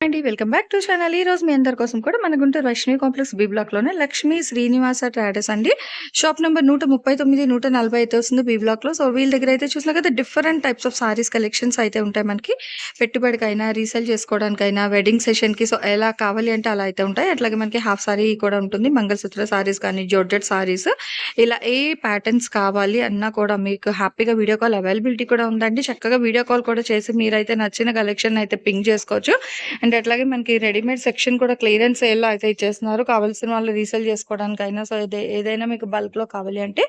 అండి. Welcome back to channel. ఈరోజు మీ అందరి కోసం కూడా మన గుంటూరు వైష్ణవి కాంప్లెక్స్ బి బ్లాక్‌లోనే లక్ష్మీ శ్రీనివాస ట్రాడర్స్ అండి. షాప్ నెంబర్ నూట ముప్పై తొమ్మిది నూట నలభై అయితే వస్తుంది బి బ్లాక్‌లో. సో, వీళ్ళ దగ్గర అయితే చూసినా కదా different types of saris collections అయితే ఉంటాయి మనకి. పెట్టుబడికైనా, రీసేల్ చేసుకోవడానికైనా, వెడ్డింగ్ సెషన్కి సో, ఎలా కావాలి అంటే అలా అయితే ఉంటాయి. అట్లాగే మనకి హాఫ్ సారీ కూడా ఉంటుంది. మంగళసూత్ర సారీస్ కానీ, జోర్జెట్ సారీస్ ఇలా ఏ ప్యాటర్న్స్ కావాలి అన్నా కూడా మీకు హ్యాపీగా వీడియో కాల్ అవైలబిలిటీ కూడా ఉందండి. చక్కగా వీడియో కాల్ కూడా చేసి మీరైతే నచ్చిన కలెక్షన్ అయితే పింక్ చేసుకోవచ్చు. అండ్ అట్లాగే మనకి రెడీమేడ్ సెక్షన్ కూడా క్లియరెన్స్ సేల్‌లో అయితే ఇచ్చేస్తున్నారు. కావాల్సిన వాళ్ళు రీసేల్ చేసుకోవడానికైనా సో, ఏదైనా మీకు బల్క్‌లో కావాలి అంటే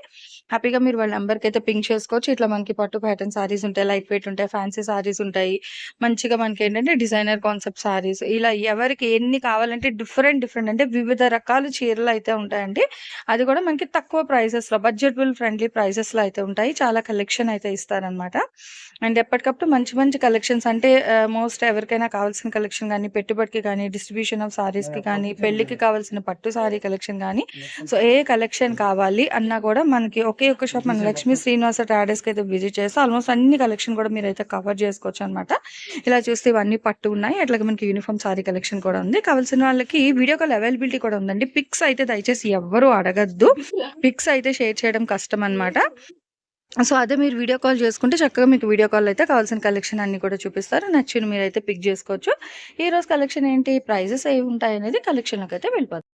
హ్యాపీగా మీరు వాళ్ళ నంబర్‌కైతే పింగ్ చేసుకోవచ్చు. ఇట్లా మనకి పట్టు ప్యాటర్న్ సారీస్ ఉంటాయి. లైట్ వెయిట్ ఉంటాయి. ఫ్యాన్సీ సారీస్ ఉంటాయి. మంచిగా మనకేంటంటే డిజైనర్ కాన్సెప్ట్ సారీస్ ఇలా ఎవరికి ఎన్ని కావాలంటే డిఫరెంట్ డిఫరెంట్ అంటే వివిధ రకాల చీరలు అయితే ఉంటాయండి. అది కూడా మనకి తక్కువ ప్రైసెస్‌లో బడ్జెటబుల్ ఫ్రెండ్లీ ప్రైసెస్‌లో అయితే ఉంటాయి. చాలా కలెక్షన్ అయితే ఇస్తారనమాట. అండ్ ఎప్పటికప్పుడు మంచి మంచి కలెక్షన్స్ అంటే మోస్ట్ ఎవరికైనా కావాల్సిన కలెక్షన్ గానీ, పెట్టుబడికి గానీ, డిస్ట్రిబ్యూషన్ ఆఫ్ సారీస్‌కి కానీ, పెళ్ళికి కావాల్సిన పట్టు సారీ కలెక్షన్ గానీ, సో, ఏ కలెక్షన్ కావాలి అన్నా కూడా మనకి ఒకే ఒక్క షాప్ మన లక్ష్మీ శ్రీనివాస ట్రేడర్స్‌కి అయితే విజిట్ చేస్తే ఆల్మోస్ట్ అన్ని కలెక్షన్ కూడా మీరైతే కవర్ చేసుకోవచ్చనమాట. ఇలా చూస్తే ఇవన్నీ పట్టు ఉన్నాయి. అట్లాగే మనకి యూనిఫార్మ్ సారీ కలెక్షన్ కూడా ఉంది. కావాల్సిన వాళ్ళకి వీడియో కాల్ అవైలబిలిటీ కూడా ఉందండి. పిక్స్ అయితే దయచేసి ఎవ్వరు అడగొద్దు. పిక్స్ అయితే షేర్ చేయడం కష్టం అనమాట. సో, అదే మీరు వీడియో కాల్ చేసుకుంటే చక్కగా మీకు వీడియో కాల్‌లో అయితే కావాల్సిన కలెక్షన్ అన్నీ కూడా చూపిస్తారు. నచ్చిన మీరైతే పిక్ చేసుకోవచ్చు. ఈరోజు కలెక్షన్ ఏంటి? ప్రైజెస్ ఏవి ఉంటాయనేది కలెక్షన్‌లోకి అయితే వెళ్ళిపోదాం.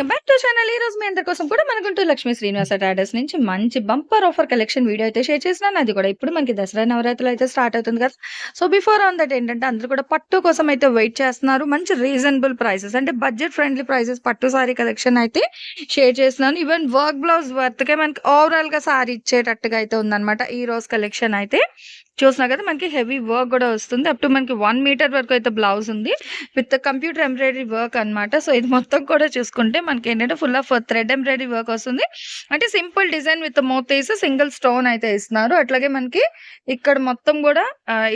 Back to channel. ఈరోజు మీ అందరి కోసం కూడా మన గుంటూరు లక్ష్మీ శ్రీనివాస ట్రేడర్స్ నుంచి మంచి బంపర్ ఆఫర్ కలెక్షన్ వీడియో అయితే షేర్ చేసినాను. అది కూడా ఇప్పుడు మనకి దసరా నవరాత్రులు అయితే స్టార్ట్ అవుతుంది కదా! సో, బిఫోర్ ఆన్ దట్ ఏంటంటే అందరూ కూడా పట్టు కోసం అయితే వెయిట్ చేస్తున్నారు. మంచి రీజనబుల్ ప్రైసెస్ అంటే బడ్జెట్ ఫ్రెండ్లీ ప్రైసెస్ పట్టు సారీ కలెక్షన్ అయితే షేర్ చేస్తున్నాను. ఈవెన్ వర్క్ బ్లౌజ్ వర్త్‌కే మనకి ఓవరాల్‌గా సారీ ఇచ్చేటట్టుగా అయితే ఉందన్నమాట. ఈ రోజు కలెక్షన్ అయితే చూసినా కదా మనకి హెవీ వర్క్ కూడా వస్తుంది. అప్ టు మనకి వన్ మీటర్ వరకు అయితే బ్లౌజ్ ఉంది. విత్ కంప్యూటర్ ఎంబ్రాయిడరీ వర్క్ అన్నమాట. సో, ఇది మొత్తం కూడా చూసుకుంటే మనకి ఏంటంటే full of thread embroidery work వస్తుంది. అంటే సింపుల్ డిజైన్ విత్ మోతీస్ సింగిల్ స్టోన్ అయితే ఇస్తున్నారు. అట్లాగే మనకి ఇక్కడ మొత్తం కూడా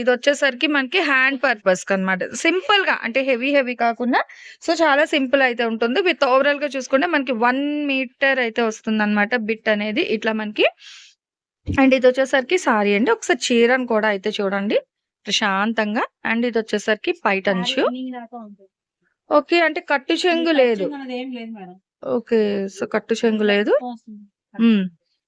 ఇది వచ్చేసరికి మనకి హ్యాండ్ పర్పస్ కనమాట సింపుల్ సింపుల్‌గా అంటే హెవీ హెవీ కాకుండా సో, చాలా సింపుల్ అయితే ఉంటుంది. విత్ ఓవరాల్‌గా చూసుకుంటే మనకి వన్ మీటర్ అయితే వస్తుంది అనమాట బిట్ అనేది ఇట్లా మనకి. అండ్ ఇదొచ్చేసరికి సారీ అండి. ఒకసారి చీరను కూడా అయితే చూడండి. ప్రశాంతంగా అండ్ ఇదొచ్చేసరికి పైటంచు. ఓకే. అంటే కట్టు చెంగు లేదు. ఓకే. సో, కట్టు చెంగు లేదు.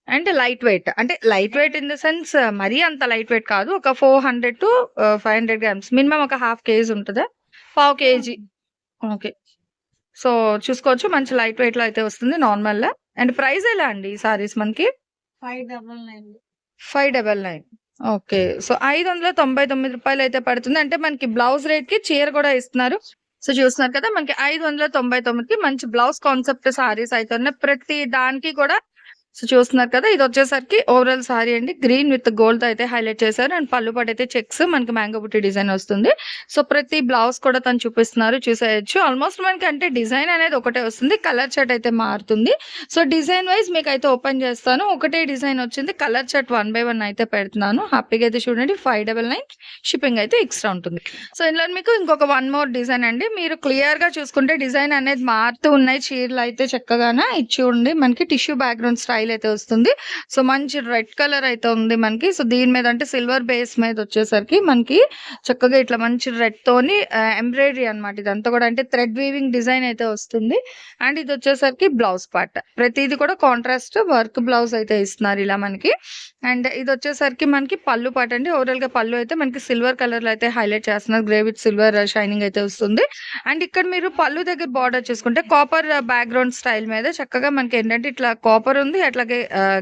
And light weight. అంటే light weight in the sense మరీ అంత లైట్ వెయిట్ కాదు. ఒక 400 టు ఆహ్, 500 గ్రామ్స్ మినిమమ్ ఒక హాఫ్ కేజీ ఉంటదా? పావు కేజీ. ఓకే. సో, చూసుకోవచ్చు మంచి లైట్ వెయిట్‌లో అయితే వస్తుంది నార్మల్‌గా. అండ్ ప్రైస్ ఎలా అండి ఈ సారీస్ మనకి? 599 599 ఓకే. సో, ఐదు వందల తొంభై తొమ్మిది రూపాయలు అయితే పడుతుంది. అంటే మనకి బ్లౌజ్ రేట్కి చీర కూడా ఇస్తున్నారు. సో, చూస్తున్నారు కదా! మనకి 599కి మంచి బ్లౌజ్ కాన్సెప్ట్ సారీస్ అయితే ఉన్నాయి. ప్రతి దానికి కూడా సో, చూస్తున్నారు కదా! ఇది వచ్చేసరికి ఓవరాల్ సారీ అండి. గ్రీన్ విత్ గోల్డ్ అయితే హైలైట్ చేశారు. అండ్ పళ్ళు అయితే చెక్స్ మనకి మ్యాంగో బుట్టి డిజైన్ వస్తుంది. సో, ప్రతి బ్లౌజ్ కూడా తను చూపిస్తున్నారు చూసేయొచ్చు. ఆల్మోస్ట్ మనకి అంటే డిజైన్ అనేది ఒకటే వస్తుంది. కలర్ షర్ట్ అయితే మారుతుంది. సో, డిజైన్ వైస్ మీకైతే ఓపెన్ చేస్తాను. ఒకటే డిజైన్ వచ్చింది. Colour shirt one by one అయితే పెడుతున్నాను. హ్యాపీగా అయితే చూడండి 599 షిప్పింగ్ అయితే ఎక్స్‌ట్రా ఉంటుంది. సో, ఇందులో మీకు ఇంకొక వన్ మోర్ డిజైన్ అండి. మీరు క్లియర్‌గా చూసుకుంటే డిజైన్ అనేది మారుతూ ఉన్నాయి. చీరలు అయితే చక్కగానే ఇచ్చి ఉండి మనకి టిష్యూ బ్యాక్‌గ్రౌండ్ స్టైల్ అయితే వస్తుంది. సో, మంచి రెడ్ కలర్ అయితే ఉంది మనకి. సో, దీని మీద అంటే సిల్వర్ బేస్ మీద వచ్చేసరికి మనకి చక్కగా ఇట్లా మంచి రెడ్ తోని ఎంబ్రాయిడరీ అన్నమాట. ఇదంతా కూడా అంటే థ్రెడ్ వీవింగ్ డిజైన్ అయితే వస్తుంది. అండ్ ఇది వచ్చేసరికి బ్లౌజ్ పార్ట్. ప్రతిది కూడా కాంట్రాస్ట్ వర్క్ బ్లౌజ్ అయితే ఇస్తున్నారు ఇలా మనకి. అండ్ ఇది వచ్చేసరికి మనకి పళ్ళు పార్ట్ అండి. ఓవరాల్‌గా పళ్ళు అయితే మనకి సిల్వర్ కలర్‌లో అయితే హైలైట్ చేస్తున్నారు. గ్రే విత్ సిల్వర్ షైనింగ్ అయితే వస్తుంది. అండ్ ఇక్కడ మీరు పళ్ళు దగ్గర బార్డర్ చూసుకుంటే కాపర్ బ్యాక్‌గ్రౌండ్ స్టైల్ మీద చక్కగా మనకి ఏంటంటే ఇట్లా కాపర్ ఉంది. అట్లాగే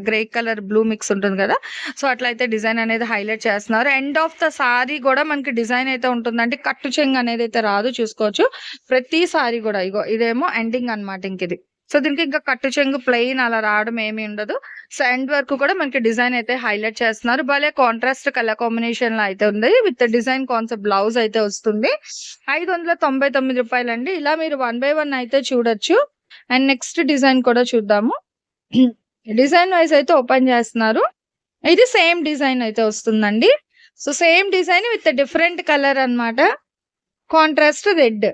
గ్రే కలర్ బ్లూ మిక్స్ ఉంటుంది కదా! సో, అట్లా అయితే డిజైన్ అనేది హైలైట్ చేస్తున్నారు. ఎండ్ ఆఫ్ ద సారీ కూడా మనకి డిజైన్ అయితే ఉంటుంది. అంటే కట్టు చెంగ్ అనేది అయితే రాదు చూసుకోవచ్చు. ప్రతి సారీ కూడా ఇగో ఇదేమో ఎండింగ్ అన్నమాట ఇంకిది. సో, దీనికి ఇంకా కట్టు చెంగు ప్లెయిన్ అలా రావడం ఏమీ ఉండదు. సో, ఎండ్ వరకు కూడా మనకి డిజైన్ అయితే హైలైట్ చేస్తున్నారు. భలే కాంట్రాస్ట్ కలర్ కాంబినేషన్‌లో అయితే ఉంది. విత్ డిజైన్ కాన్సెప్ట్ బ్లౌజ్ అయితే వస్తుంది. రూ. 599 అండి. ఇలా మీరు వన్ బై వన్ అయితే చూడొచ్చు. అండ్ నెక్స్ట్ డిజైన్ కూడా చూద్దాము. డిజైన్ వైస్ అయితే ఓపెన్ చేస్తున్నారు. ఇది సేమ్ డిజైన్ అయితే వస్తుందండి. So same design with different colour అన్నమాట. Contrast red.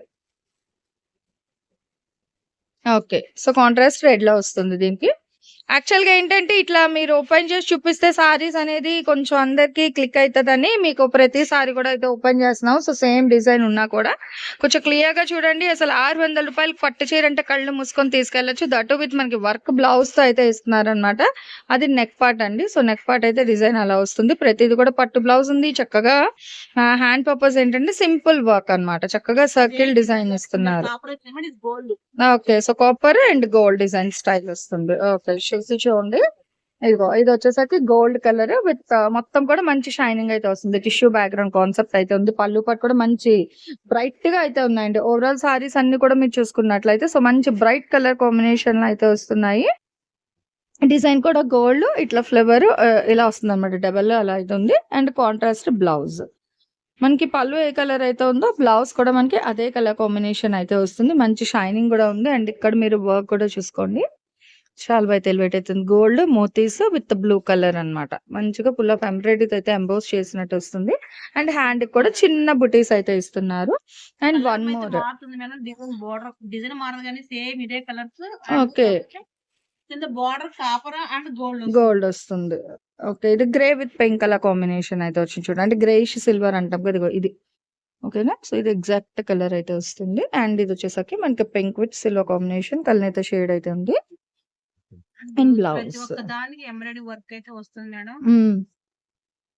Okay. So contrast రెడ్లో వస్తుంది దీనికి. యాక్చువల్గా ఏంటంటే ఇట్లా మీరు ఓపెన్ చేసి చూపిస్తే సారీస్ అనేది కొంచెం అందరికి క్లిక్ అవుతుందని మీకు ప్రతి సారీ కూడా అయితే ఓపెన్ చేస్తున్నాం. సో సేమ్ డిజైన్ ఉన్నా కూడా కొంచెం క్లియర్గా చూడండి. అసలు ఆరు వందల రూపాయలు పట్టు చీర అంటే కళ్ళు మూసుకొని తీసుకెళ్ళొచ్చు దట్టు విత్ మనకి వర్క్ బ్లౌజ్తో అయితే ఇస్తున్నారు అనమాట అది నెక్ పార్ట్ అండి. సో నెక్ పార్ట్ అయితే డిజైన్ అలా వస్తుంది. ప్రతిది కూడా పట్టు బ్లౌజ్ ఉంది. చక్కగా హ్యాండ్ పర్పస్ ఏంటంటే సింపుల్ వర్క్ అన్నమాట. చక్కగా సర్కిల్ డిజైన్ ఇస్తున్నారు. Gold okay so copper and gold design style వస్తుంది. ఓకే చూసి చూడండి. ఇదిగో ఇది వచ్చేసరికి గోల్డ్ కలర్ విత్ మొత్తం కూడా మంచి షైనింగ్ అయితే వస్తుంది. టిష్యూ బ్యాక్గ్రౌండ్ కాన్సెప్ట్ అయితే ఉంది. పళ్ళు పట్టు కూడా మంచి బ్రైట్గా అయితే ఉన్నాయండి. ఓవరాల్ సారీస్ అన్ని కూడా మీరు చూసుకున్నట్లయితే సో మంచి బ్రైట్ కలర్ కాంబినేషన్ అయితే వస్తున్నాయి. డిజైన్ కూడా గోల్డ్ ఇట్లా ఫ్లవర్ ఇలా వస్తుంది అనమాట డబల్ అలా అయితే ఉంది. And contrast blouse. మనకి పళ్ళు ఏ కలర్ అయితే ఉందో బ్లౌజ్ కూడా మనకి అదే కలర్ కాంబినేషన్ అయితే వస్తుంది. మంచి షైనింగ్ కూడా ఉంది. అండ్ ఇక్కడ మీరు వర్క్ కూడా చూసుకోండి. చాలా బాగా ఎలివేట్ అవుతుంది గోల్డ్ మోతీస్ విత్ బ్లూ కలర్ అన్నమాట. మంచిగా ఫుల్ ఆఫ్ ఎంబ్రాయిడరీ అయితే ఎంబోస్ చేసినట్టు వస్తుంది. అండ్ హ్యాండ్ కూడా చిన్న బుటీస్ అయితే ఇస్తున్నారు. And one more. మారుతుంది మేడం డిజైన్ బోర్డర్ డిజైన్ మారదు కానీ సేమ్ ఇదే కలర్స్ Okay. కింద border copper and gold gold వస్తుంది. ఓకే ఇది grey with pink colour combination అయితే వచ్చింది చూడండి. అంటే గ్రేష్ సిల్వర్ అంటాం కదా ఇది. ఓకేనా? సో ఇది ఎగ్జాక్ట్ కలర్ అయితే వస్తుంది. అండ్ ఇది వచ్చేసరికి మనకి pink with silver combination colour అయితే షేడ్ అయితే ఉంది. ప్రతి ఒక్క దానికి ఎంబ్రాయిడరీ వర్క్ అయితే వస్తుంది మేడం.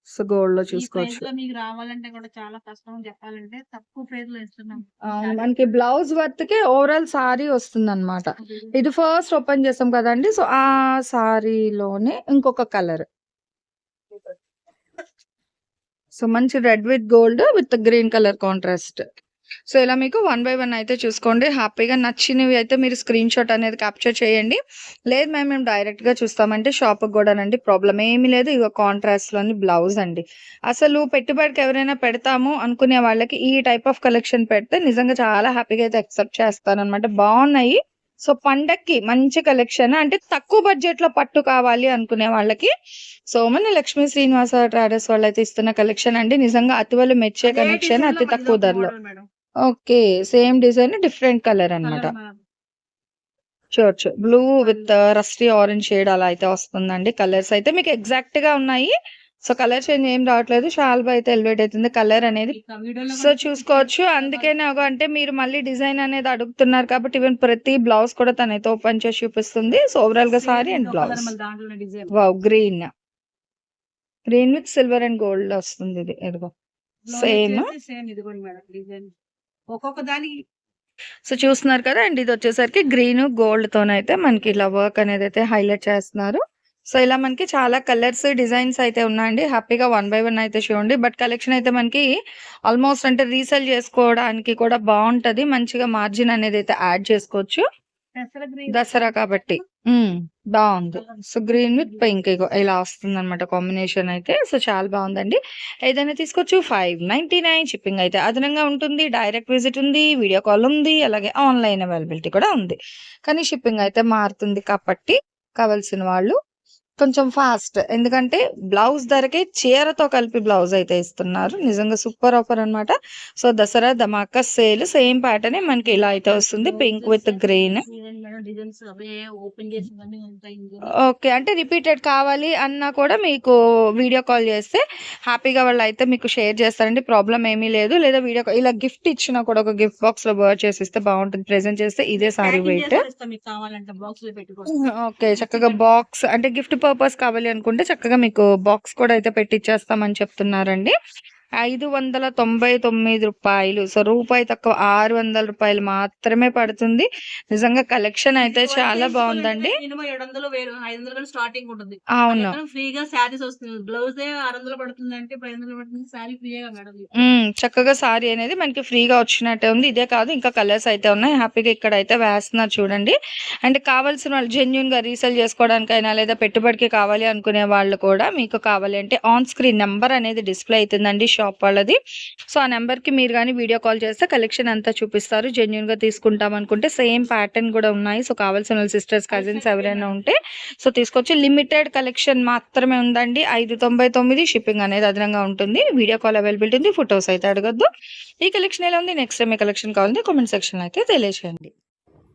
సో గోల్డ్లో చూసుకోవచ్చు. మీకు రావాలంటే కూడా చాలా కష్టం చెప్పాలంటే తక్కువ ప్రైస్లో ఇస్తున్నాం మనకి బ్లౌజ్ వర్త్కి ఓవరాల్ సారీ వస్తుంది అనమాట ఇది ఫస్ట్ ఓపెన్ చేస్తాం కదండి సో ఆ సారీలోనే ఇంకొక కలర్. సో మంచి red with gold with green colour contrast. So ఇలా మీకు వన్ బై వన్ అయితే చూసుకోండి. హ్యాపీగా నచ్చినవి అయితే మీరు స్క్రీన్ షాట్ అనేది క్యాప్చర్ చేయండి. లేదు మేము మేము డైరెక్ట్గా చూస్తామంటే షాప్ కూడానండి ప్రాబ్లం ఏమీ లేదు. ఇక కాంట్రాస్ట్లోని బ్లౌజ్ అండి. అసలు పెట్టుబడికి ఎవరైనా పెడతాము అనుకునే వాళ్ళకి ఈ టైప్ ఆఫ్ కలెక్షన్ పెడితే నిజంగా చాలా హ్యాపీగా అయితే అక్సెప్ట్ చేస్తారనమాట బాగున్నాయి. సో పండక్కి మంచి కలెక్షన్ అంటే తక్కువ బడ్జెట్లో పట్టు కావాలి అనుకునే వాళ్ళకి సో మన లక్ష్మీ శ్రీనివాస ట్రాడర్స్ వాళ్ళు అయితే ఇస్తున్న కలెక్షన్ అండి. నిజంగా అతి వాళ్ళు మెచ్చే కలెక్షన్ అతి తక్కువ ధరలో. Okay same design different colour అన్నమాట. చూడొచ్చు blue with rusty orange shade అలా అయితే వస్తుందండి. కలర్స్ అయితే మీకు ఎగ్జాక్ట్గా ఉన్నాయి. సో కలర్ చేంజ్ ఏం రావట్లేదు. షాల్బా అయితే ఎలివేట్ అవుతుంది. కలర్ అనేది సో చూసుకోవచ్చు. అందుకనే అంటే మీరు మళ్ళీ డిజైన్ అనేది అడుగుతున్నారు కాబట్టి ఈవెన్ ప్రతి బ్లౌజ్ కూడా తనైతే ఓపెన్ చేసి చూపిస్తుంది. సో ఓవరాల్గా sari and blouse. Wow green green with silver and gold వస్తుంది ఇది. ఎదుగో Same. సేమ్ ఇది కూడా మేడం డిజైన్. ఒక్కొక్క దానికి సో చూస్తున్నారు కదా అండ్ ఇది వచ్చేసరికి గ్రీన్ గోల్డ్ తోనైతే మనకి ఇలా వర్క్ అనేది అయితే హైలైట్ చేస్తున్నారు. సో ఇలా మనకి చాలా కలర్స్ డిజైన్స్ అయితే ఉన్నాయండి. హ్యాపీగా వన్ బై వన్ అయితే చూడండి. బట్ కలెక్షన్ అయితే మనకి ఆల్మోస్ట్ అంటే రీసేల్ చేసుకోవడానికి కూడా బాగుంటది. మంచిగా మార్జిన్ అనేది అయితే యాడ్ చేసుకోవచ్చు. దసరా కాబట్టి. బాగుంది సో గ్రీన్ విత్ పింక్ ఇలా వస్తుంది అనమాట కాంబినేషన్ అయితే. సో చాలా బాగుందండి ఏదైనా తీసుకోవచ్చు. ఫైవ్ నైన్టీ నైన్ షిప్పింగ్ అయితే అదనంగా ఉంటుంది. డైరెక్ట్ విజిట్ ఉంది వీడియో కాల్ ఉంది అలాగే ఆన్లైన్ అవైలబిలిటీ కూడా ఉంది. కానీ షిప్పింగ్ అయితే మారుతుంది కాబట్టి కావాల్సిన వాళ్ళు కొంచెం ఫాస్ట్. ఎందుకంటే బ్లౌజ్ ధరకే చీరతో కలిపి బ్లౌజ్ అయితే ఇస్తున్నారు. నిజంగా సూపర్ ఆఫర్ అన్నమాట. So Dasara Dhamaka sale same pattern మనకి ఇలా అయితే వస్తుంది. Pink with green. ఓకే. అంటే రిపీటెడ్ కావాలి అన్నా కూడా మీకు వీడియో కాల్ చేస్తే హ్యాపీగా వాళ్ళు అయితే మీకు షేర్ చేస్తారండి. ప్రాబ్లం ఏమీ లేదు. లేదా వీడియో ఇలా గిఫ్ట్ ఇచ్చినా కూడా ఒక గిఫ్ట్ బాక్స్లో బర్డ్ చేసి ఇస్తే బాగుంటుంది. ప్రెజెంట్ చేస్తే ఇదే సారీ వెయిట్. ఓకే. చక్కగా బాక్స్ అంటే గిఫ్ట్ పర్పస్ కావాలి అనుకుంటే చక్కగా మీకు బాక్స్ కూడా అయితే పెట్టిచ్చేస్తామని చెప్తున్నారండి. ఐదు వందల తొంభై తొమ్మిది రూపాయలు. సో రూపాయి తక్కువ ఆరు వందల రూపాయలు మాత్రమే పడుతుంది. నిజంగా కలెక్షన్ అయితే చాలా బాగుందండి. స్టార్టింగ్ ఉంటుంది. అవును. ఫ్రీగా శారీస్ వస్తుంది. బ్లౌజ్ ఆరు వందలు పడుతుంది అంటే పడుతుంది శారీ ఫ్రీగా చక్కగా సారీ అనేది మనకి ఫ్రీగా వచ్చినట్టే ఉంది. ఇదే కాదు ఇంకా కలర్స్ అయితే ఉన్నాయి. హ్యాపీగా ఇక్కడ అయితే వేస్తున్నారు చూడండి. అండ్ కావాల్సిన వాళ్ళు జెన్యున్గా రీసేల్ చేసుకోవడానికైనా లేదా పెట్టుబడికి కావాలి అనుకునే వాళ్ళు కూడా మీకు కావాలి అంటే ఆన్ స్క్రీన్ నెంబర్ అనేది డిస్ప్లే అవుతుందండి. షాప్ వాళ్ళది. సో ఆ నెంబర్కి మీరు కానీ వీడియో కాల్ చేస్తే కలెక్షన్ అంతా చూపిస్తారు. జెన్యున్గా తీసుకుంటాం అనుకుంటే సేమ్ ప్యాటర్న్ కూడా ఉన్నాయి. సో కావాల్సిన సిస్టర్స్ కజిన్స్ ఎవరైనా ఉంటే. సో తీసుకొచ్చి లిమిటెడ్ కలెక్షన్ మాత్రమే ఉందండి. ఐదు తొంభై తొమ్మిది షిప్పింగ్ అనేది అదనంగా ఉంటుంది. వీడియో కాల్ అవైలబిలిటీ ఉంది. ఫొటోస్ అయితే అడగద్దు. ఈ కలెక్షన్ ఎలా ఉంది? నెక్స్ట్ టైం ఏ కలెక్షన్ కావాలంటే కామెంట్ సెక్షన్ అయితే తెలియజేయండి.